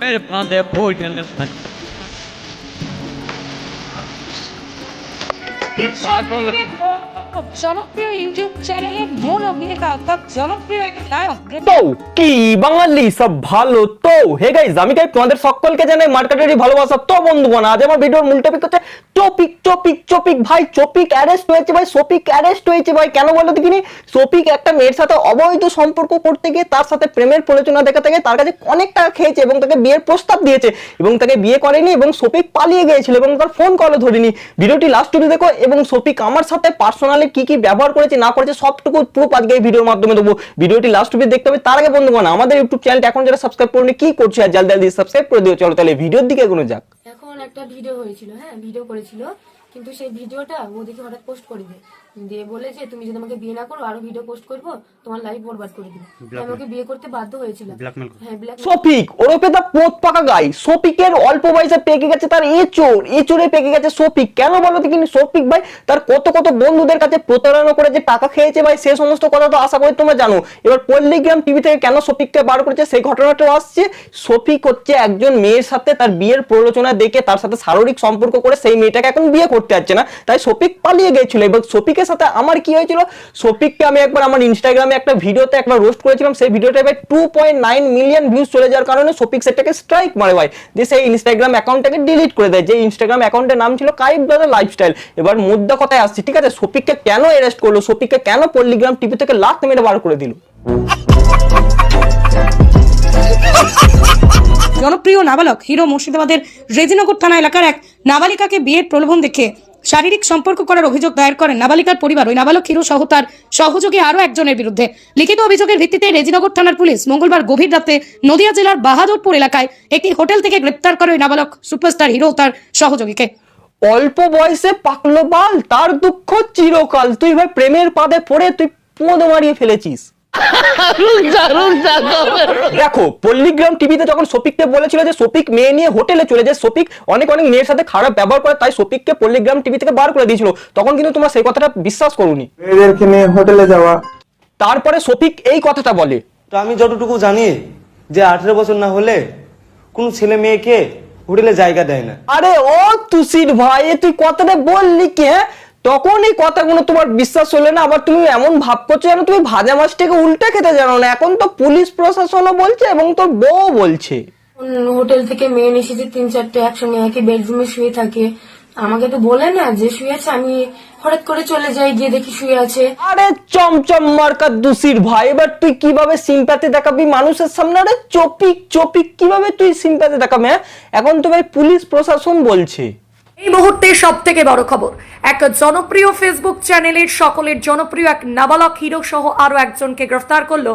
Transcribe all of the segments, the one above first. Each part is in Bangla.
প্রেমের ফাঁদে পড়ে থাকি জনপ্রিয় ইউটিউব চ্যানেলের মূল অভিনেতা অর্থাৎ জনপ্রিয় তো কি বাঙালি সব ভালো তো হে গাইজ আমি গাই তোমাদের সকলকে জানাই মার্কেটেরই ভালোবাসা তো বন্ধুগণ আজ আমার ভিডিওর মূল টপিক হচ্ছে চপিক চপিক চপিক, ভাই, চপিক অ্যারেস্ট হয়েছে ভাই সপিক অ্যারেস্ট হয়েছে ভাই। কেন বলো দেখিনি? সপিক একটা মেয়ের সাথে অবৈধ সম্পর্ক করতে গিয়ে তার সাথে প্রেমের প্রলোচনা দেখাতে গিয়ে তার কাছে অনেক টাকা খেয়েছে এবং তাকে বিয়ের প্রস্তাব দিয়েছে এবং তাকে বিয়ে করেনি এবং সপিক পালিয়ে গিয়েছিল এবং তার ফোন কলও ধরেনি। ভিডিওটি লাস্ট অব্দি দেখো এবং সপিক আমার সাথে পার্সোনালি কি কি ব্যবহার করেছে, না করেছে, সবটুকু প্রুফ আজকে এই ভিডিওর মাধ্যমে দেবো। ভিডিওটি লাস্ট অব্দি দেখতে হবে। তার আগে বন্ধুগণ, আমাদের ইউটিউব চ্যানেলটা এখন যারা সাবস্ক্রাইব করনি, কি করছে? আর জলদি জলদি সাবস্ক্রাইব করে দিও। চলো তাহলে ভিডিওর দিকে এগোনো যাক। একটা ভিডিও হয়েছিল হ্যাঁ ভিডিও করেছিল। কিন্তু সেই ভিডিওটা ও দেখি হঠাৎ পোস্ট করে দেয় দিয়ে বলে যে তুমি যদি আমাকে বিয়ে না করো আরও ভিডিও পোস্ট করব তোমার লাইফ বরবাদ করে দিবে। আমি ওকে বিয়ে করতে বাধ্য হয়েছিলাম। হ্যাঁ ব্ল্যাক সফিক ওরফে দা পোত পাকা গাই। সফিকের অল্প বয়সে পেকে গেছে তার এচোর এচোরে পেকে গেছে সফিক কেন বলো তো কিন্তু সফিক ভাই তার কত কত বন্ধুদের কাছে প্রতারণা করে যে টাকা খেয়েছে ভাই সে সমস্ত কথা তো আশা করি তোমরা জানো। এবার পল্লিগ্রাম টিভি থেকে কেন সফিককে বার করেছে সেই ঘটনাটাও আসছে। সফিক হচ্ছে একজন মেয়ের সাথে তার বিয়ের প্ররোচনা দেখে তার সাথে শারীরিক সম্পর্ক করে সেই মেয়েটাকে এখন বিয়ে করতে যাচ্ছে না। তাই সফিক পালিয়ে গিয়েছিল এবং সফিকের সাথে আমার কি হয়েছিল? সফিককে আমি একবার আমার ইনস্টাগ্রামে একটা ভিডিওতে একবার রোস্ট করেছিলাম, সেই ভিডিওটা এবার two point nine million views চলে যাওয়ার কারণে সফিক সেটাকে স্ট্রাইক মারে ভাই। যে সেই ইনস্টাগ্রাম অ্যাকাউন্টটাকে ডিলিট করে দেয়। যে ইনস্টাগ্রাম অ্যাকাউন্টের নাম ছিল কাইব ব্রাদার লাইফস্টাইল এবার মুদ্রা কথায় আসছি, ঠিক আছে? সফিককে কেন অ্যারেস্ট করল? সফিককে কেন পল্লিগ্রাম টিভি থেকে লাখ মেরে বার করে দিল? জনপ্রিয় নাবালক হিরো মুর্শিদাবাদের রেজিনগর থানা এলাকার এক নাবালিকাকে বিয়ের প্রলোভন দেখে শারীরিক সম্পর্ক করার অভিযোগ দায়ের করেন নাবালিকার পরিবার। ওই নাবালক হিরো সহ তার সহযোগী আরও একজনের বিরুদ্ধে। লিখিত অভিযোগের ভিত্তিতে রেজিনগর থানার পুলিশ মঙ্গলবার গভীর রাতে নদিয়া জেলার বাহাদুরপুর এলাকায় একটি হোটেল থেকে গ্রেপ্তার করে ওই নাবালক সুপারস্টার হিরো তার সহযোগীকে। অল্প বয়সে পাকলো বাল, তার দুঃখ চিরকাল। তুই ভাই প্রেমের পাদে পড়ে, তুই পোঁদ মারিয়ে ফেলেছিস। দেখো পল্লিগ্রাম টিভিতে যখন সপিককে বলেছিল যে সপিক মেয়ে নিয়ে হোটেলে চলে যায় সপিক অনেক অনেক মেয়ের সাথে খারাপ ব্যবহার করে তাই সপিককে পল্লিগ্রাম টিভি থেকে বার করে দিয়েছিল। তখন কিন্তু তোমরা সেই কথাটা বিশ্বাস করুনি। মেয়েদেরকে নিয়ে হোটেলে যাওয়া। তারপরে সপিক এই কথাটা বলে। তো আমি যতটুকু জানি যে আঠেরো বছর না হলে কোন ছেলে মেয়েকে হোটেলে জায়গা দেয় না। আরে ও তুষির ভাই তুই কথাটা বললি কি হ্যাঁ? তখন এই কথাগুলো তোমার বিশ্বাস হলে না আবার তুমি এমন ভাব করছ যেন তুমি ভাজা মাছটাকে উল্টে খেতে জানো না। এখন তো পুলিশ প্রশাসনও বলছে এবং তোর বউ বলছে। হোটেল থেকে মেয়ে এসেছে তিন চারটে একসঙ্গে একই বেডরুমে শুয়ে থাকে। আমাকে তো বলে না যে শুয়ে আছে আমি হঠাৎ করে চলে যাই গিয়ে দেখি শুয়ে আছে। আরে চমচম মার্কা দুসির ভাই এবার তুই কীভাবে সিম্পাতি দেখাবি মানুষের সামনে? আরে চপিক চপিক কীভাবে তুই সিম্পাতি দেখাবি হ্যাঁ? এখন তো ভাই পুলিশ প্রশাসন বলছে। এই মুহূর্তে সব থেকে বড় খবর। এক জনপ্রিয় ফেসবুক চ্যানেলের সকলের জনপ্রিয় এক নাবালক হিরো সহ আরও একজনকে গ্রেফতার করল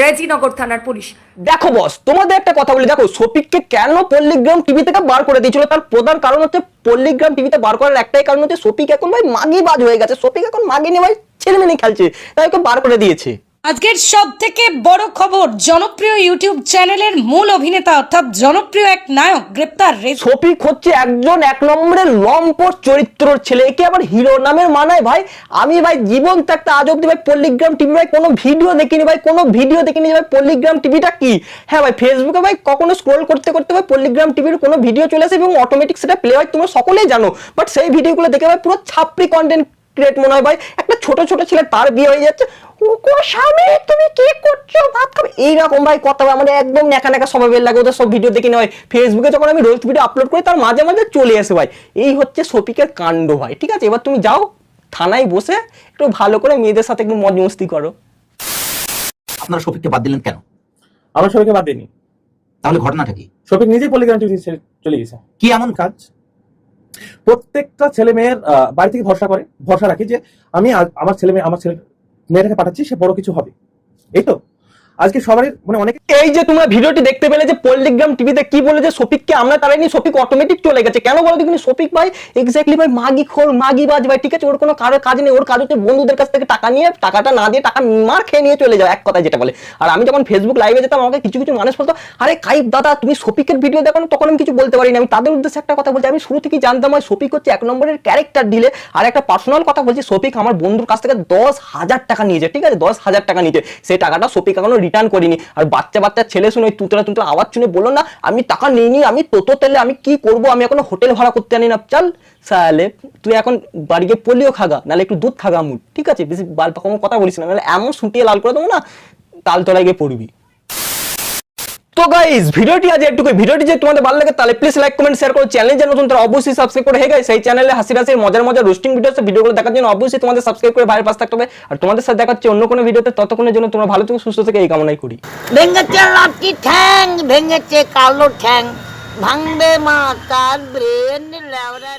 রেজিনগর থানার পুলিশ। দেখো বস তোমাদের একটা কথা বলি। দেখো, সফিককে কেন পল্লিগ্রাম টিভি থেকে বার করে দিয়েছিল? তার প্রধান কারণ হচ্ছে পল্লিগ্রাম টিভিতে বার করার একটাই কারণ হচ্ছে সফিক এখন ভাই মাগি বাজ হয়ে গেছে। সফিক এখন মাগি নিয়ে ভাই ছেলে মেয়ে খেলছে, তাই ওকে বার করে দিয়েছে। আজকের সব থেকে বড় খবর, জনপ্রিয় ইউটিউব চ্যানেলের মূল অভিনেতা অর্থাৎ জনপ্রিয় এক নায়ক গ্রেপ্তার শফিক হচ্ছে একজন এক নম্বরের লম্পট চরিত্রর ছেলে। একে আবার হিরো নামের মানায় ভাই। আমি ভাই জীবন থাকতে আজ অব্দি ভাই পল্লিগ্রাম টিভি ভাই, কোনো ভিডিও দেখিনি ভাই। কোনো ভিডিও দেখিনি ভাই পল্লিগ্রাম টিভিটা কি? হ্যাঁ ভাই, ফেসবুকে ভাই কখনো স্ক্রোল করতে করতে ভাই পল্লিগ্রাম টিভির কোনো ভিডিও চলে আসে এবং অটোমেটিক সেটা প্লে হয়, তোমরা সকলেই জানো। বাট সেই ভিডিওগুলো দেখে ভাই পুরো ছাপড়ি কন্টেন্ট ক্রিয়েট মনে হয় ভাই। একটা ছোট ছোট ছেলে তার বিয়ে হয়ে যাচ্ছে। স্বামী তুমি কি করছ? ভাত খাবে? এইরকম ভাই কথা আমাদের একদম নেকা নেকা স্বভাবের লাগে। ওদের সব ভিডিও দেখি না ভাই ফেসবুকে যখন আমি রোজ ভিডিও আপলোড করি তার মাঝে মাঝে চলে আসে ভাই। এই হচ্ছে শফিকের কাণ্ড ভাই ঠিক আছে? এবার তুমি যাও থানায় বসে একটু ভালো করে মেয়েদের সাথে একটু মজ মস্তি করো। আপনারা শফিককে বাদ দিলেন কেন? আমরা সবাইকে বাদ দিইনি। তাহলে ঘটনাটা কি? শফিক নিজেই পলিগ্রাম চলে গেছে। কি এমন কাজ? প্রত্যেকটা ছেলে মেয়ের বাড়ি থেকে ভরসা করে, ভরসা রাখে যে আমি আমার ছেলে মেয়ে, আমার ছেলে মেয়েটাকে পাঠাচ্ছি, সে বড় কিছু হবে। এই তো? আজকে সবারই মানে অনেকে এই যে তোমরা ভিডিওটি দেখতে পেলে যে পল্লিগ্রাম টিভিতে কি বলে যে শফিককে আমরা তারাইনি শফিক অটোমেটিক চলে গেছে। কেন বলো দেখিনি? শফিক ভাই এক্স্যাক্টলি ভাই, মাগি খোর মাগি বাজ, ভাই, ঠিক আছে? ওর কোনো কারও কাজ নেই। ওর কাজ হচ্ছে বন্ধুদের কাছ থেকে টাকা নিয়ে, টাকাটা না দিয়ে টাকা মার খেয়ে নিয়ে চলে যাও এক কথা যেটা বলে। আর আমি যখন ফেসবুক লাইভে যেতাম, আমাকে কিছু কিছু মানুষ বলতো, আরে কাইব দাদা, তুমি শফিকের ভিডিও দেখো না?" তখন আমি কিছু বলতে পারি না আমি তাদের উদ্দেশ্যে একটা কথা বলছি। আমি শুরু থেকেই জানতাম ভাই, শফিক হচ্ছে এক নম্বরের ক্যারেক্টার দিলে আর একটা পার্সোনাল কথা বলছি, শফিক আমার বন্ধুর কাছ থেকে দশ হাজার টাকা নিয়েছে, ঠিক আছে? দশ হাজার টাকা নিয়েছে। সেই টাকাটা শফিক এখনও রিটার্ন করিনি। আর বাচ্চা বাচ্চা ছেলে শুনে ওই তুতলা তুতলা আওয়াজ শুনে বলো না, আমি টাকা নিইনি, আমি তোতো তেলে আমি কি করব? আমি এখন হোটেল ভাড়া করতে আনি না। চল, সালে, তুই এখন বাড়ি গিয়ে পোলিও খাগা, নাহলে একটু দুধ খাগা মুখ ঠিক আছে? বেশি বাল কথা বলিস না, নাহলে এমন শুটিয়ে লাল করে দেবো না, তালতলায় গিয়ে পড়বি। তো গাইস ভিডিওটি আজ একটু ভিডিওটি যদি তোমাদের ভালো লাগে, তাহলে প্লিজ লাইক কমেন্ট শেয়ার করো। চ্যানেল যে নতুন, তারা অবশ্যই সাবস্ক্রাইব করে। হে গাইস সেই চ্যানেলে হাসি হাসির মজার মজার রোস্টিং ভিডিও ভিডিওগুলো দেখার জন্য অবশ্যই তোমাদের সাবস্ক্রাইব করে বাইরে পাশ থাকতে হবে। আর তোমাদের সাথে দেখা হচ্ছে অন্য কোনো ভিডিওতে। ততক্ষণের জন্য তোমরা ভালো থেকো, সুস্থ থেকে, এই কামনাই করি। ভেঙেছে লাঠি ঠ্যাং, ভেঙেছে কালো ঠ্যাং। ভাঙবে মা তার ব্রেন লেওরা